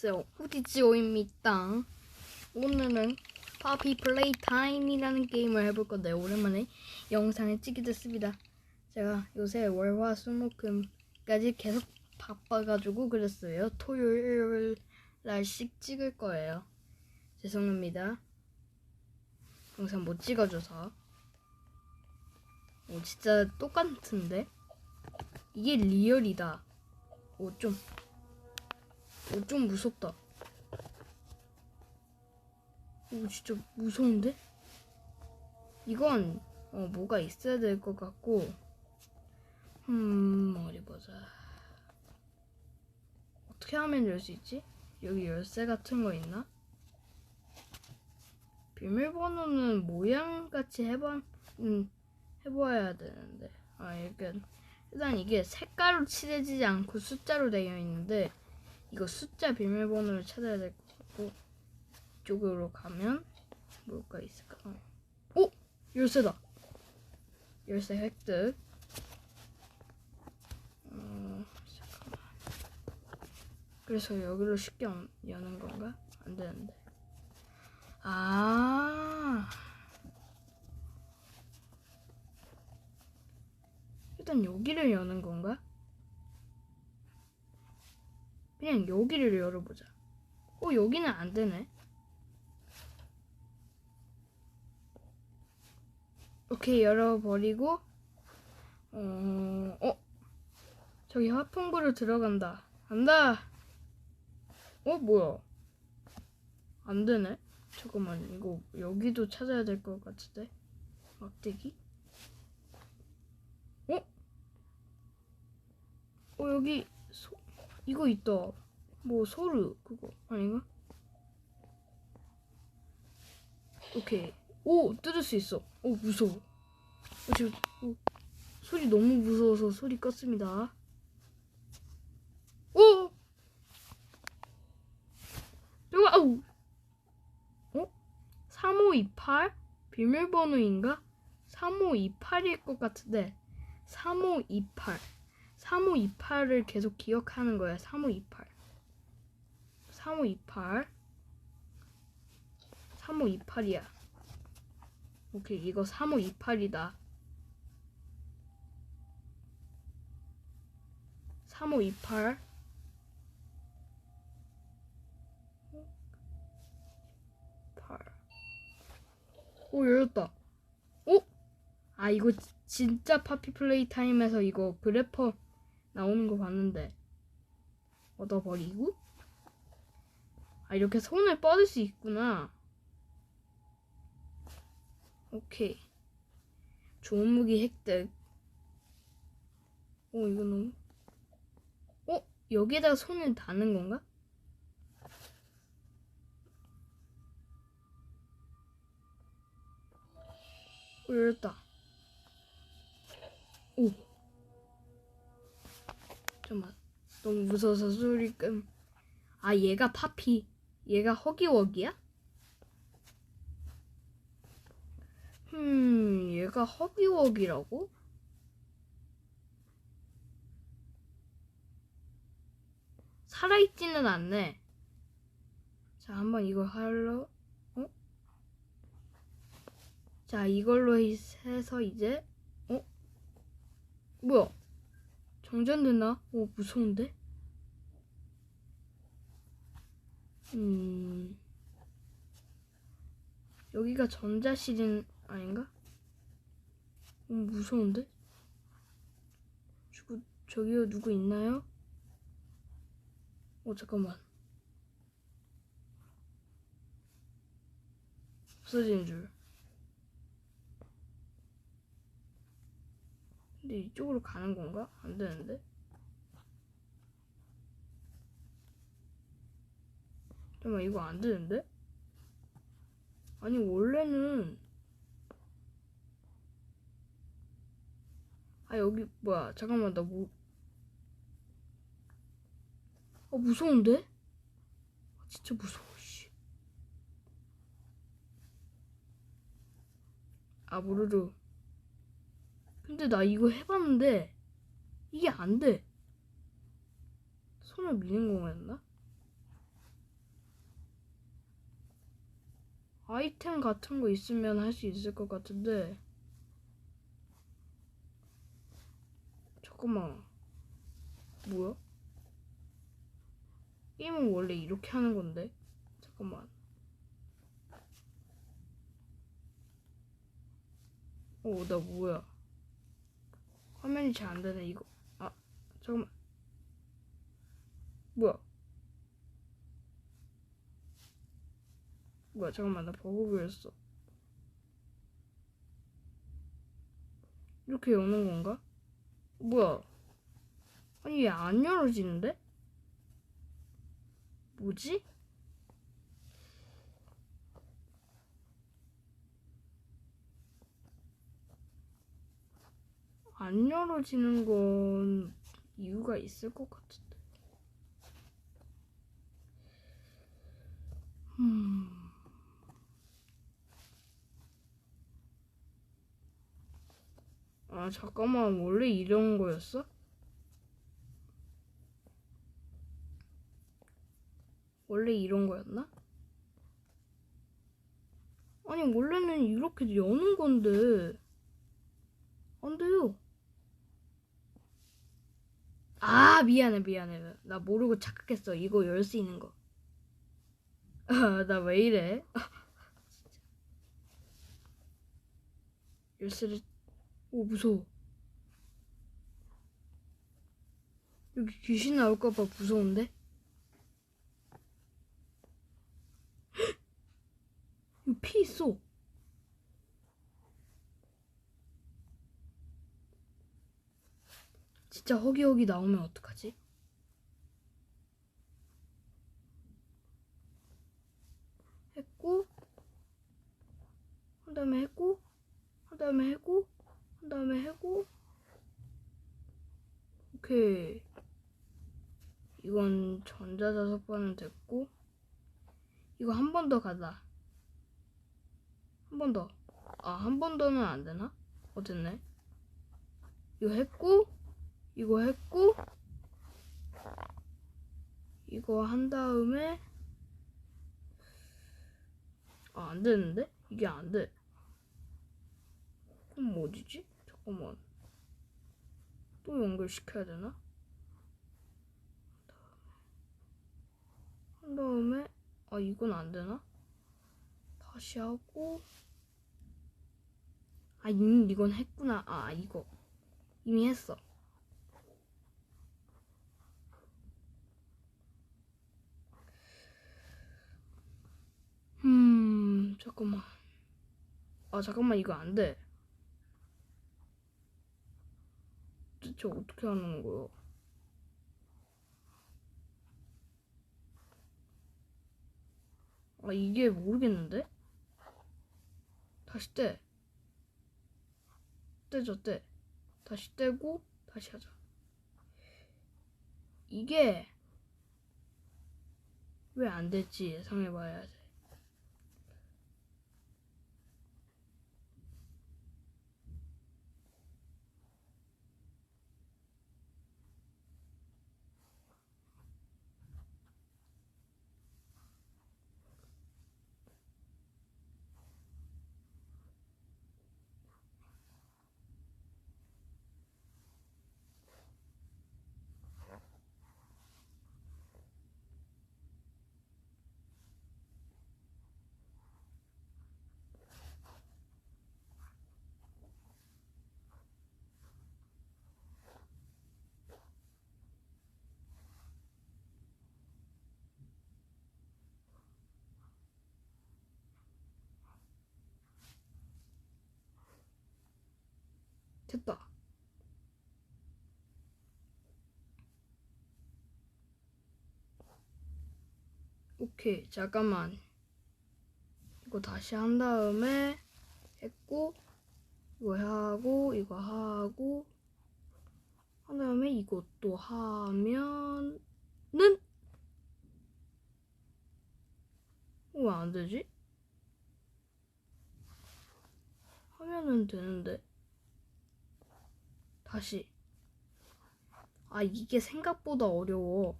안녕하세요. 우디지오입니다. 오늘은 파피 플레이 타임이라는 게임을 해볼 건데 오랜만에 영상을 찍게 됐습니다. 제가 요새 월화 수목금까지 계속 바빠가지고 그랬어요. 토요일 일요일 날씩 찍을 거예요. 죄송합니다. 영상 못 찍어줘서. 오, 진짜 똑같은데? 이게 리얼이다. 오, 좀. 오, 좀 무섭다. 오, 진짜 무서운데? 이건, 어, 뭐가 있어야 될 것 같고, 음, 어디 보자. 어떻게 하면 열 수 있지? 여기 열쇠 같은 거 있나? 비밀번호는 모양같이 해봐, 음, 해봐야 되는데. 아, 일단, 일단 이게 색깔로 칠해지지 않고 숫자로 되어 있는데, 이거 숫자 비밀번호를 찾아야 될 것 같고 이쪽으로 가면 뭘까 있을까? 어. 오! 열쇠다! 열쇠 획득 어, 그래서 여기로 쉽게 연- 여는 건가? 안 되는데 아 일단 여기를 여는 건가? 그냥 여기를 열어보자. 어, 여기는 안 되네. 오케이, 열어버리고, 어, 어, 저기 화풍구로 들어간다. 간다! 어, 뭐야? 안 되네? 잠깐만, 이거 여기도 찾아야 될 것 같은데? 막대기? 어? 어, 여기, 소, 이거 있다. 뭐 소르 그거 아닌가? 오케이. 오 뜯을 수 있어. 오 무서워. 어, 지금 어, 소리 너무 무서워서 소리 껐습니다. 오. 이거 아우. 어? 3528 비밀번호인가? 3528일 것 같은데 3528 3528을 계속 기억하는 거야. 3528. 3528. 3528이야. 오케이, 이거 3528이다. 3528. 팔. 오, 열렸다. 오? 아, 이거 지- 진짜 파피 플레이 타임에서 이거 그래퍼 나오는 거 봤는데. 얻어버리고? 아 이렇게 손을 뻗을 수 있구나. 오케이. 좋은 무기 획득. 오 이거 너무. 어? 여기에다가 손을 다는 건가? 오 열렸다. 오 잠깐만 너무 무서워서 소리 끔. 아 얘가 파피. 얘가 허기워기야? 음 얘가 허기워기라고? 살아있지는 않네. 자 한번 이거 하러. 어? 자 이걸로 해서 이제 어? 뭐야? 정전됐나? 오, 무서운데? 음. 여기가 전자실인, 아닌가? 음, 무서운데? 저기, 저기요, 누구 있나요? 어, 잠깐만. 없어지는 줄. 근데 이쪽으로 가는 건가? 안 되는데? 잠깐만 이거 안 되는데? 아니 원래는 아 여기 뭐야 잠깐만 나 뭐... 아 무서운데? 아, 진짜 무서워 씨. 아 모르르 근데 나 이거 해봤는데 이게 안 돼. 손을 미는 거였나? 아이템 같은 거 있으면 할 수 있을 것 같은데 잠깐만 뭐야? 게임은 원래 이렇게 하는 건데 잠깐만 어 나 뭐야 화면이 잘 안 되네 이거 아 잠깐만 뭐야 뭐야 잠깐만 나 버그 걸렸어 이렇게 여는 건가? 뭐야 아니 얘 안 열어지는데? 뭐지? 안 열어지는 건 이유가 있을 것 같은데. 음. 아, 잠깐만. 원래 이런 거였어? 원래 이런 거였나? 아니, 원래는 이렇게 여는 건데. 안 돼요. 아, 미안해, 미안해. 나 모르고 착각했어. 이거 열 수 있는 거. 아, 나 왜 이래? 열쇠를, 오, 무서워. 여기 귀신 나올까봐 무서운데? 헉! 여기 피 있어. 진짜 허기허기 나오면 어떡하지? 했고 한 다음에 했고 한 다음에 했고 한 다음에 했고. 오케이. 이건 전자자석반은 됐고 이거 한 번 더 가자. 한 번 더. 아 한 번 더는 안 되나? 어 됐네. 이거 했고 이거 했고 이거 한 다음에 아, 안 되는데? 이게 안 돼. 그럼 뭐 어디지? 잠깐만. 또 연결시켜야 되나? 한 다음에 아, 이건 안 되나? 다시 하고 아, 이미 이건 했구나. 아, 이거. 이미 했어. 음, 잠깐만. 아, 잠깐만, 이거 안 돼. 대체 어떻게 하는 거야? 아, 이게 모르겠는데? 다시 떼. 떼줘, 떼. 다시 떼고, 다시 하자. 이게 왜안 될지 예상해봐야 돼. 됐다. 오케이, 잠깐만. 이거 다시 한 다음에 했고, 이거 하고, 이거 하고, 한 다음에 이것도 하면은, 왜 안 되지? 하면은 되는데. 다시. 아, 이게 생각보다 어려워.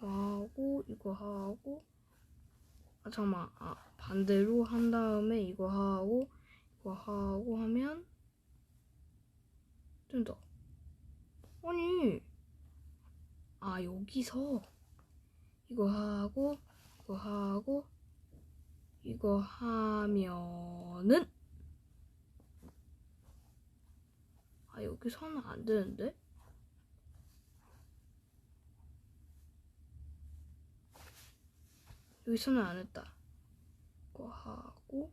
하고, 이거 하고. 아, 아 잠깐만 아 반대로 한 다음에 이거 하고 이거 하고 하면 된다 아니 아 여기서 이거 하고 이거 하고 이거 하면은 아 여기서는 안 되는데? 여기서는 안 했다. 이거 하고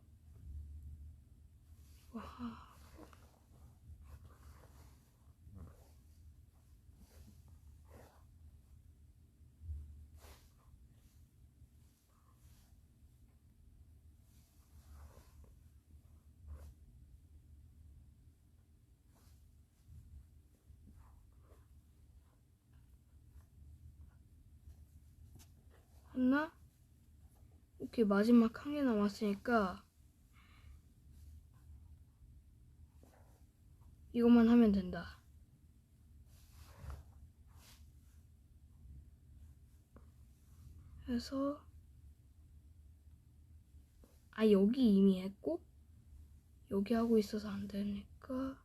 이거 하고 했나? 오케이 마지막 한 개 남았으니까 이것만 하면 된다. 해서 아 여기 이미 했고 여기 하고 있어서 안 되니까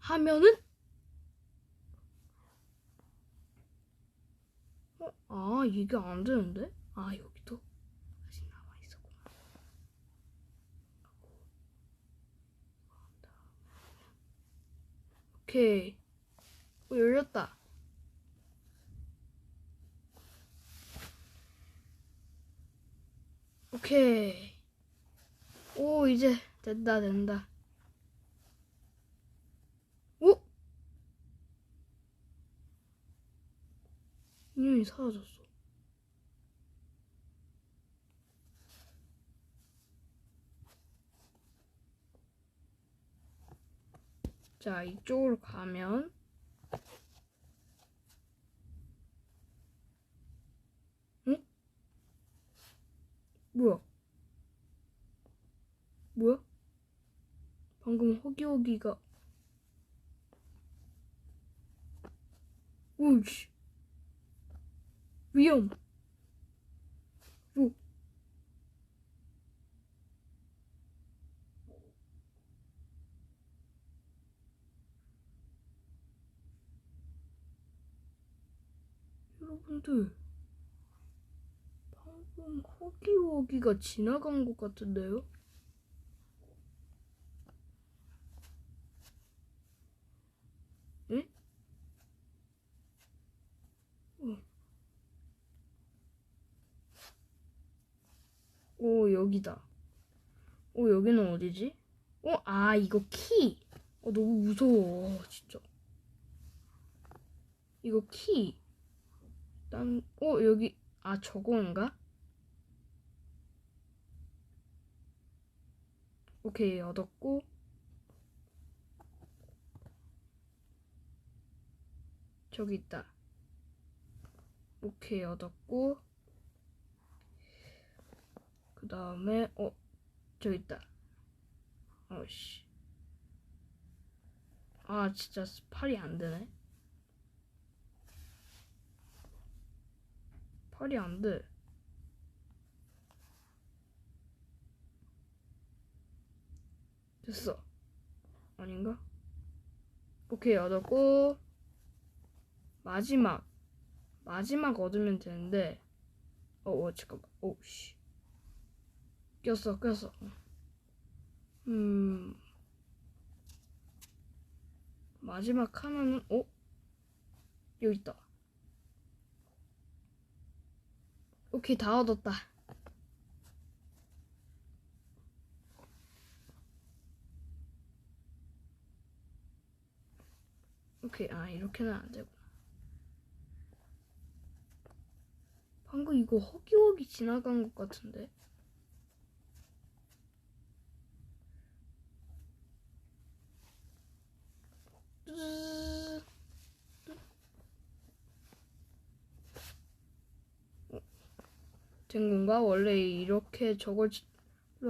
하면은 어? 아 이게 안 되는데? 아 여기도 아직 남아 있었구나. 오케이. 어, 열렸다. 오케이. 오 이제 된다 된다. 오? 인형이 사라졌어. 자, 이쪽으로 가면 응? 뭐야? 뭐야? 방금 허기허기가 오이씨 위험 오 여러분들 방금 허기허기가 지나간 것 같은데요? 응? 어. 오 여기다 오 여기는 어디지? 어? 아 이거 키! 어 너무 무서워 진짜 이거 키 난, 어, 여기, 아, 저건가? 오케이, 얻었고. 저기 있다. 오케이, 얻었고. 그 다음에, 어, 저기 있다. 어씨. 아, 진짜 팔이 안 되네. 팔이 안 돼. 됐어. 아닌가? 오케이, 얻었고. 마지막. 마지막 얻으면 되는데. 어, 어, 잠깐만. 오, 씨. 꼈어, 꼈어. 음. 마지막 하면은, 어? 여기 있다. 오케이 다 얻었다. 오케이 아 이렇게는 안 되구나. 방금 이거 허기허기 지나간 것 같은데. 된 건가? 원래 이렇게 저걸로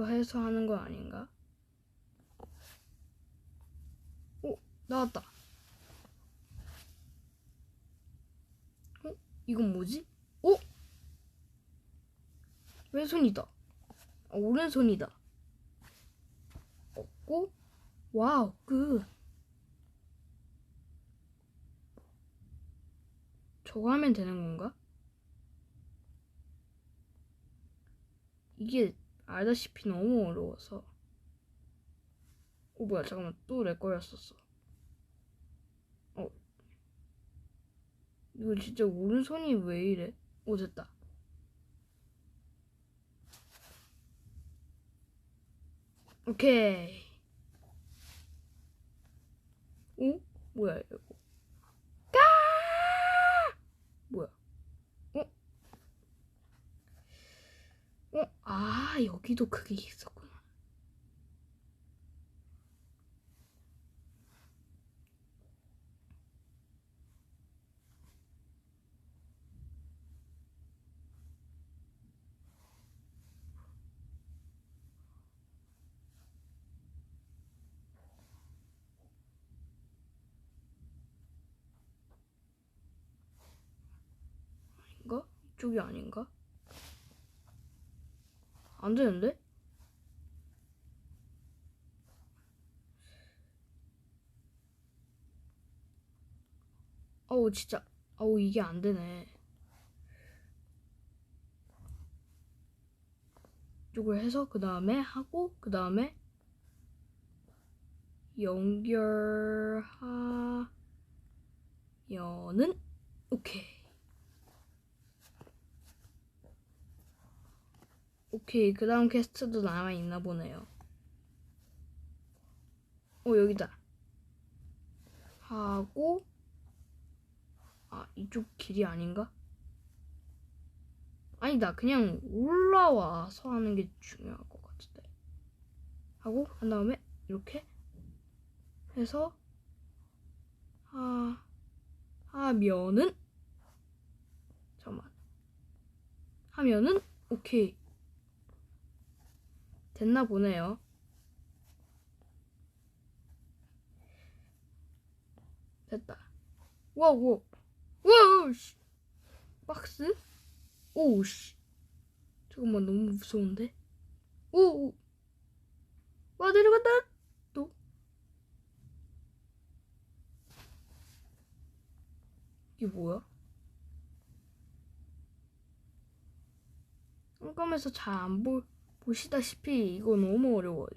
해서 하는 거 아닌가? 오, 나왔다. 어? 이건 뭐지? 오? 왼손이다. 아, 오른손이다. 없고 와우 그 저거 하면 되는 건가? 이게 알다시피 너무 어려워서. 어 뭐야 잠깐만. 또 내 거였었어. 어. 이거 진짜 오른손이 왜 이래? 오 됐다. 오케이. 오? 뭐야 이거 까 뭐야 어? 어? 아 여기도 그게 있었구나? 이쪽이 아닌가? 안 되는데? 어우 진짜. 어우 이게 안 되네. 이쪽을 해서 그 다음에 하고 그 다음에 연결하면은 오케이 오케이 그 다음 퀘스트도 남아있나 보네요. 어 여기다. 하고 아 이쪽 길이 아닌가? 아니다 그냥 올라와서 하는 게 중요할 것 같은데. 하고 한 다음에 이렇게 해서 하 하면은 잠깐만. 하면은 오케이 됐나 보네요. 됐다. 와우, 와우, 씨. 박스? 오우, 씨. 잠깐만, 너무 무서운데? 오, 오. 와, 내려간다! 또. 이게 뭐야? 깜깜해서 잘 안 보, 보시다시피 이거 너무 어려워요.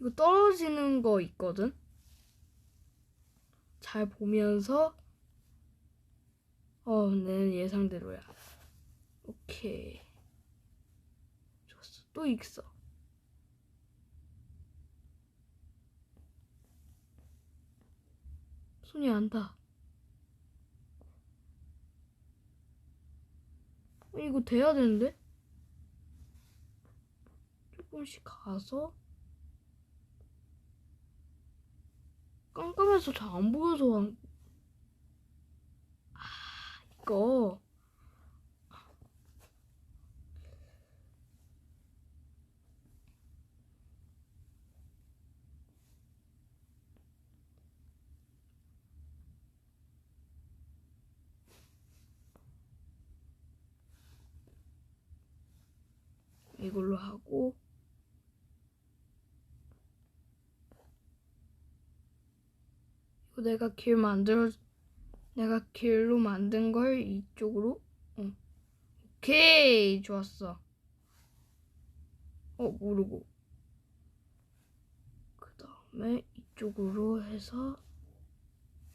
이거 떨어지는 거 있거든? 잘 보면서 어, 내 예상대로야. 오케이. 좋았어. 또 있어. 손이 안 닿아. 어, 이거 돼야 되는데? 조금씩 가서 깜깜해서 잘 안 보여서 한... 아 이거. 이걸로 하고 이거 내가 길 만들어 내가 길로 만든 걸 이쪽으로 어. 오케이 좋았어 어 모르고 그 다음에 이쪽으로 해서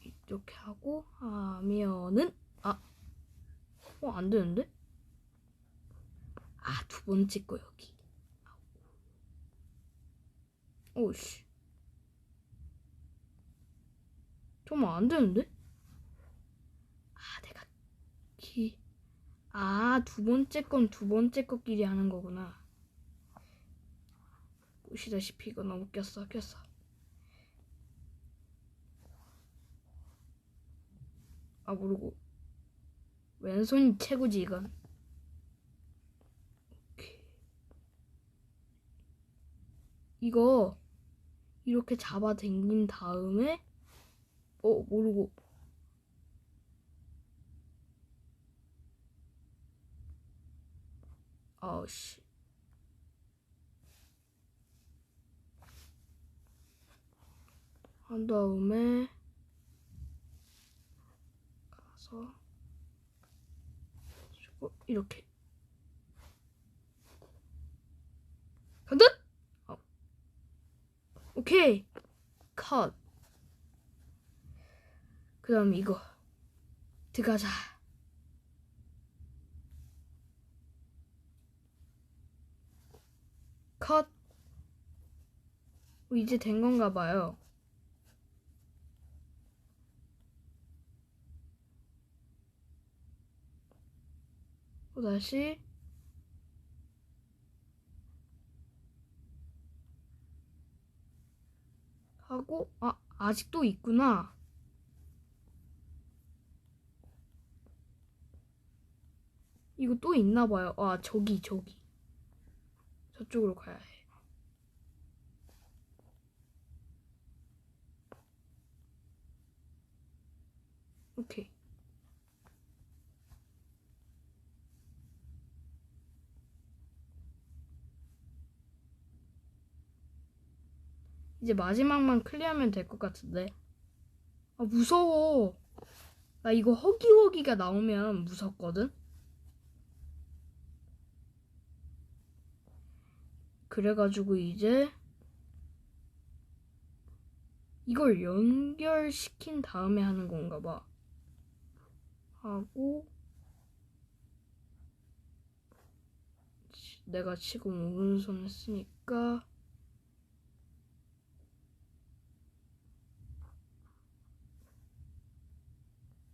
이렇게 하고 하면은 아 어, 안 되는데? 아, 두 번째 거 여기. 오씨. 정말 안 되는데? 아, 내가 기. 아, 두 번째 건 두 번째 거끼리 하는 거구나. 보시다시피 이거 너무 꼈어, 꼈어. 아, 모르고. 왼손이 최고지, 이건. 이거 이렇게 잡아 당긴 다음에 어 모르고 아우씨. 한 다음에 가서 그리고 이렇게 간다. 어. 오케이 컷. 그다음 이거 들어가자. 컷. 어, 이제 된 건가 봐요. 또 다시 하고 아 아직도 있구나. 이거 또 있나 봐요. 아 저기 저기 저쪽으로 가야 해. 오케이. 이제 마지막만 클리어하면 될 것 같은데. 아, 무서워. 나 이거 허기허기가 나오면 무섭거든? 그래가지고 이제 이걸 연결시킨 다음에 하는 건가 봐. 하고 치- 내가 지금 오른손 했으니까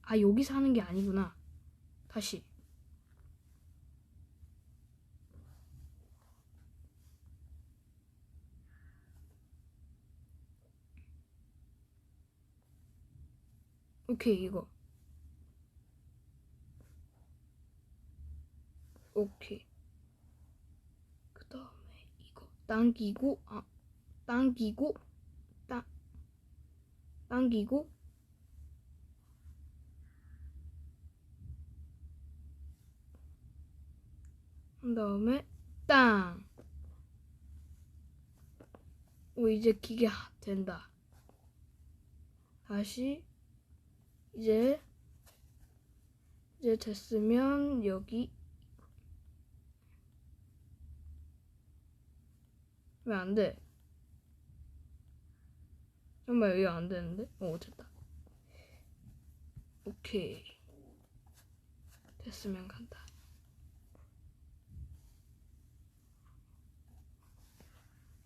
아 여기서 하는 게 아니구나. 다시. 오케이 이거. 오케이. 그 다음에 이거 당기고 아 당기고 따 당기고 한 다음에 땅. 오 이제 기계 하- 된다. 다시 이제 이제 됐으면 여기 왜 안 돼? 정말 여기 안 되는데? 오 됐다. 오케이 됐으면 간다.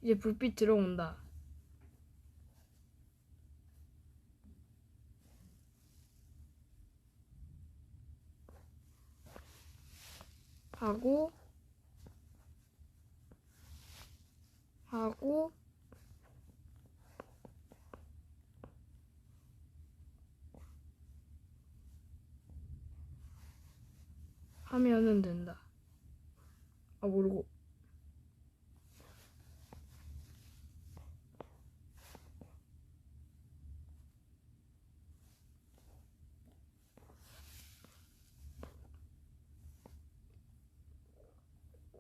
이제 불빛 들어온다. 하고 하고 하면은 된다. 아 모르고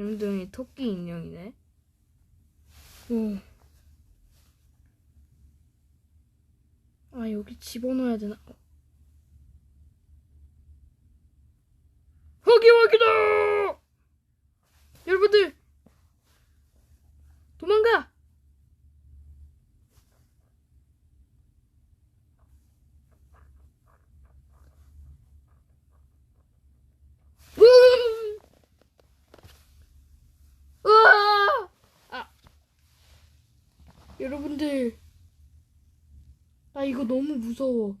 염둥이 토끼 인형이네. 오. 아 여기 집어넣어야 되나? 어. 허기허기다! 여러분들 도망가! 여러분들 나 이거 너무 무서워